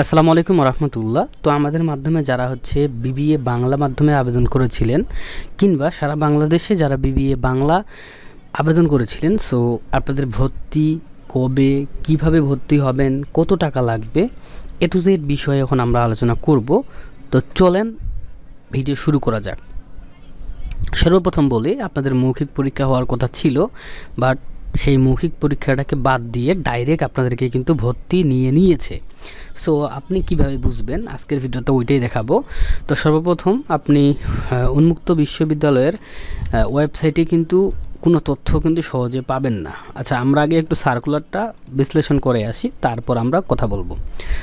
আসসালামু আলাইকুম রহমতুল্লাহ তো আমাদের মাধ্যমে যারা হচ্ছে বিবিএ বাংলা মাধ্যমে আবেদন করেছিলেন কিংবা সারা বাংলাদেশে যারা বিবিএ বাংলা আবেদন করেছিলেন সো আপনাদের ভর্তি কবে, কীভাবে ভর্তি হবেন, কত টাকা লাগবে, এ টু জেড বিষয়ে এখন আমরা আলোচনা করব। তো চলেন ভিডিও শুরু করা যাক। সর্বপ্রথম বলি, আপনাদের মৌখিক পরীক্ষা হওয়ার কথা ছিল বাট সেই মৌখিক পরীক্ষাটাকে বাদ দিয়ে ডাইরেক্ট আপনাদেরকে কিন্তু ভর্তি নিয়ে নিয়েছে। সো আপনি কীভাবে বুঝবেন? আজকের ভিডিওতে ওইটাই দেখাবো। তো সর্বপ্রথম আপনি উন্মুক্ত বিশ্ববিদ্যালয়ের ওয়েবসাইটে কিন্তু কোনো তথ্য কিন্তু সহজে পাবেন না। আচ্ছা আমরা আগে একটু সার্কুলারটা বিশ্লেষণ করে আসি, তারপর আমরা কথা বলব।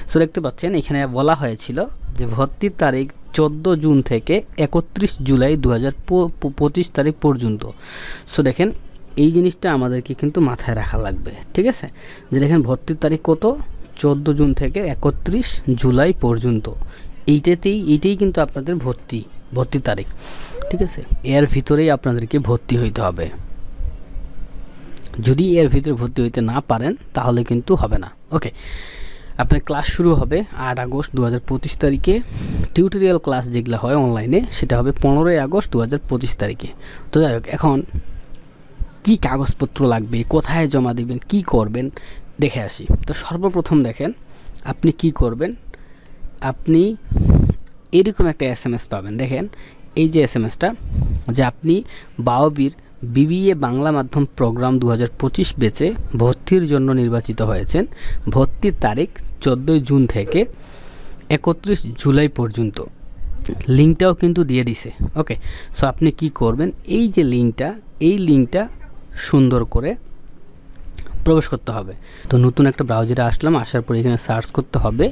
সো দেখতে পাচ্ছেন, এখানে বলা হয়েছিল যে ভর্তির তারিখ চোদ্দ জুন থেকে একত্রিশ জুলাই দু হাজার পঁচিশ তারিখ পর্যন্ত। সো দেখেন, এই জিনিসটা আমাদেরকে কিন্তু মাথায় রাখা লাগবে, ঠিক আছে? যে দেখেন, ভর্তির তারিখ কত? চোদ্দ জুন থেকে একত্রিশ জুলাই পর্যন্ত। এইটাতেই, এইটাই কিন্তু আপনাদের ভর্তি ভর্তির তারিখ, ঠিক আছে? এর ভিতরেই আপনাদেরকে ভর্তি হইতে হবে। যদি এর ভিতরে ভর্তি হইতে না পারেন, তাহলে কিন্তু হবে না। ওকে, আপনার ক্লাস শুরু হবে আট আগস্ট দু হাজার পঁচিশ তারিখে। টিউটোরিয়াল ক্লাস যেগুলো হয় অনলাইনে, সেটা হবে পনেরোই আগস্ট দু হাজার পঁচিশ তারিখে। তো যাই হোক, এখন কী কাগজপত্র লাগবে, কোথায় জমা দিবেন, কি করবেন দেখে আসি। তো সর্বপ্রথম দেখেন, আপনি কি করবেন? আপনি এরকম একটা এস এম এস পাবেন। দেখেন, এই যে এস এম এসটা যে আপনি বাওবির বিবিএ বাংলা মাধ্যম প্রোগ্রাম দু হাজার পঁচিশ বেচে ভর্তির জন্য নির্বাচিত হয়েছেন। ভর্তির তারিখ চোদ্দোই জুন থেকে একত্রিশ জুলাই পর্যন্ত। লিঙ্কটাও কিন্তু দিয়ে দিছে। ওকে, সো আপনি কি করবেন? এই যে লিঙ্কটা, এই লিঙ্কটা সুন্দর করে প্রবেশ করতে হবে। তো নতুন একটা ব্রাউজারে আসলাম, আসার পর এখানে সার্চ করতে হবে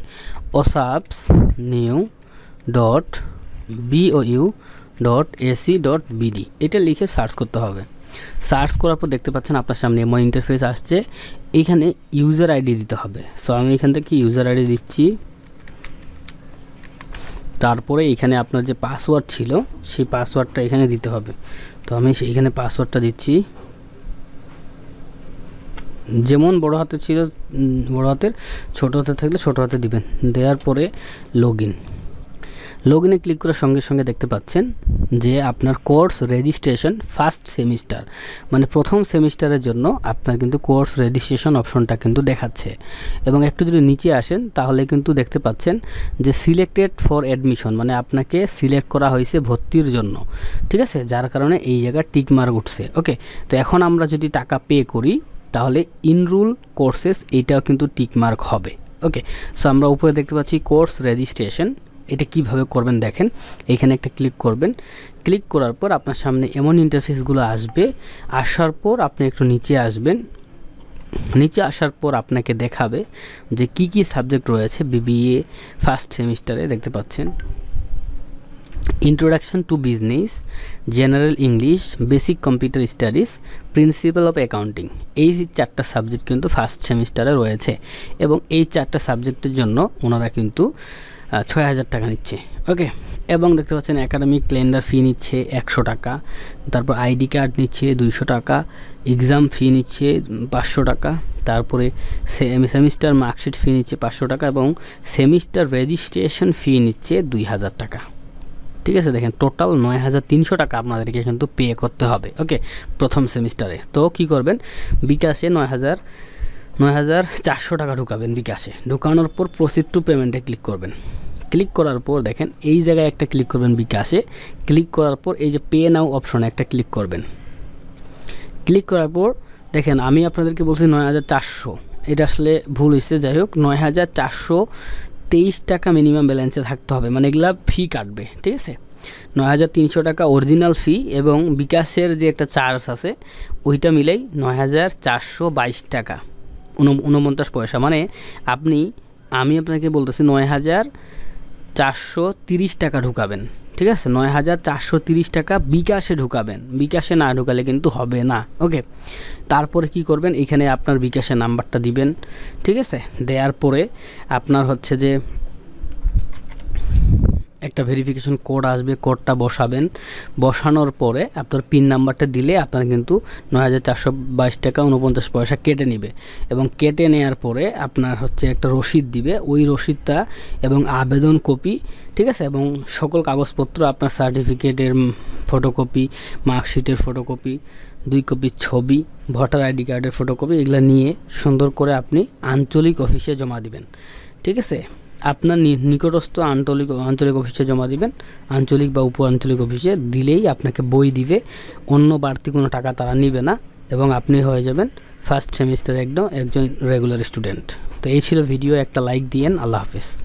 ওসাপস new dot BOU dot AC dot BD এটা লিখে সার্চ করতে হবে। সার্চ করার পর দেখতে পাচ্ছেন আপনার সামনে এমন ইন্টারফেস আসছে। এইখানে ইউজার আইডি দিতে হবে। সো আমি এখান থেকে ইউজার আইডি দিচ্ছি। তারপরে এখানে আপনার যে পাসওয়ার্ড ছিল, সেই পাসওয়ার্ডটা এখানে দিতে হবে। তো আমি সেইখানে পাসওয়ার্ডটা দিচ্ছি। যেমন বড় হাতে ছিল বড় হাতের, ছোট হাতে থাকলে ছোট হাতে দিবেন। দেওয়ার পরে লগ ইন লগ ইনে ক্লিক করার সঙ্গে সঙ্গে দেখতে পাচ্ছেন যে আপনার কোর্স রেজিস্ট্রেশন ফার্স্ট সেমিস্টার মানে প্রথম সেমিস্টারের জন্য আপনার কিন্তু কোর্স রেজিস্ট্রেশন অপশনটা কিন্তু দেখাচ্ছে। এবং একটু যদি নিচে আসেন, তাহলে কিন্তু দেখতে পাচ্ছেন যে সিলেক্টেড ফর অ্যাডমিশন মানে আপনাকে সিলেক্ট করা হয়েছে ভর্তির জন্য। ঠিক আছে? যার কারণে এই জায়গায় টিক মার্ক উঠছে। ওকে তো এখন আমরা যদি টাকা পে করি তাহলে ইনরুল কোর্সেস এইটাও কিন্তু টিকমার্ক হবে। ওকে সো আমরা উপরে দেখতে পাচ্ছি কোর্স রেজিস্ট্রেশন এটা কীভাবে করবেন দেখেন, এখানে একটা ক্লিক করবেন। ক্লিক করার পর আপনার সামনে এমন ইন্টারফেসগুলো আসবে, আসার পর আপনি একটু নিচে আসবেন। নিচে আসার পর আপনাকে দেখাবে যে কি কি সাবজেক্ট রয়েছে বিবিএ ফার্স্ট সেমিস্টারে দেখতে পাচ্ছেন। Introduction to business general English basic computer studies principle of accounting এই চারটা সাবজেক্ট কিন্তু ফার্স্ট সেমিস্টারে রয়েছে এবং এই চারটা সাবজেক্টের জন্য ওনারা কিন্তু ছয় হাজার টাকা নিচ্ছে। ওকে এবং দেখতে পাচ্ছেন একাডেমিক ক্যালেন্ডার ফি নিচ্ছে একশো টাকা, তারপর আইডি কার্ড নিচ্ছে দুইশো টাকা এক্সাম ফি নিচ্ছে পাঁচশো টাকা, তারপরে সেমিস্টার মার্কশিট ফি নিচ্ছে পাঁচশো টাকা এবং সেমিস্টার রেজিস্ট্রেশন ফি নিচ্ছে দুই হাজার টাকা। ঠিক আছে, দেখেন টোটাল নয় হাজার তিনশো টাকা আপনাদেরকে কিন্তু পে করতে হবে ওকে প্রথম সেমিস্টারে তো কি করবেন? বিকাশে নয় হাজার নয় হাজার চারশো টাকা ঢুকাবেন বিকাশে। ঢুকানোর পর প্রসিড টু পেমেন্টে ক্লিক করবেন। ক্লিক করার পর দেখেন, এই জায়গায় একটা ক্লিক করবেন বিকাশে। ক্লিক করার পর এই যে পে নাও অপশনে একটা ক্লিক করবেন। ক্লিক করার পর দেখেন, আমি আপনাদেরকে বলছি নয় হাজার চারশো। এটা আসলে ভুল হয়েছে যাই হোক, নয় হাজার চারশো তেইশ টাকা মিনিমাম ব্যালেন্সে থাকতে হবে। মানে এগুলা ফি কাটবে, ঠিক আছে? নয় হাজার তিনশো টাকা অরিজিনাল ফি এবং বিকাশের যে একটা চার্জ আছে, ওইটা মিলেই নয় হাজার চারশো বাইশ টাকা। উন- উনপঞ্চাশ পয়সা। মানে আপনি আমি আপনাকে বলতেছি নয় হাজার চারশো তিরিশ টাকা ঢুকাবেন। ঠিক আছে? নয় হাজার চারশো তিরিশ টাকা বিকাশে ঢুকাবেন। বিকাশে না ঢুকালে কিন্তু হবে না। ওকে? তারপরে কি করবেন? এখানে আপনার বিকাশের নাম্বারটা দিবেন। ঠিক আছে? দেওয়ার পরে আপনার হচ্ছে যে একটা ভেরিফিকেশন কোড আসবে কোডটা বসাবেন। বসানোর পরে আপনার পিন নাম্বারটা দিলে আপনার কিন্তু নয় হাজার চারশো বাইশ টাকা উনপঞ্চাশ পয়সা কেটে নেবে। এবং কেটে নেওয়ার পরে আপনার হচ্ছে একটা রসিদ দিবে। ওই রসিদটা এবং আবেদন কপি ঠিক আছে? এবং সকল কাগজপত্র আপনার সার্টিফিকেটের ফটোকপি মার্কশিটের ফটোকপি দুই কপি ছবি ভোটার আইডি কার্ডের ফটোকপি এগুলো নিয়ে সুন্দর করে আপনি আঞ্চলিক অফিসে জমা দিবেন। ঠিক আছে? আপনার নিকটস্থ আঞ্চলিক আঞ্চলিক অফিসে জমা দিবেন। আঞ্চলিক বা উপ আঞ্চলিক অফিসে দিলেই আপনাকে বই দিবে। অন্য বাড়তি কোনো টাকা তারা নিবে না এবং আপনি হয়ে যাবেন ফার্স্ট সেমিস্টার একদম একজন রেগুলার স্টুডেন্ট। তো এই ছিল ভিডিও, একটা লাইক দিয়েন। আল্লাহ হাফিজ।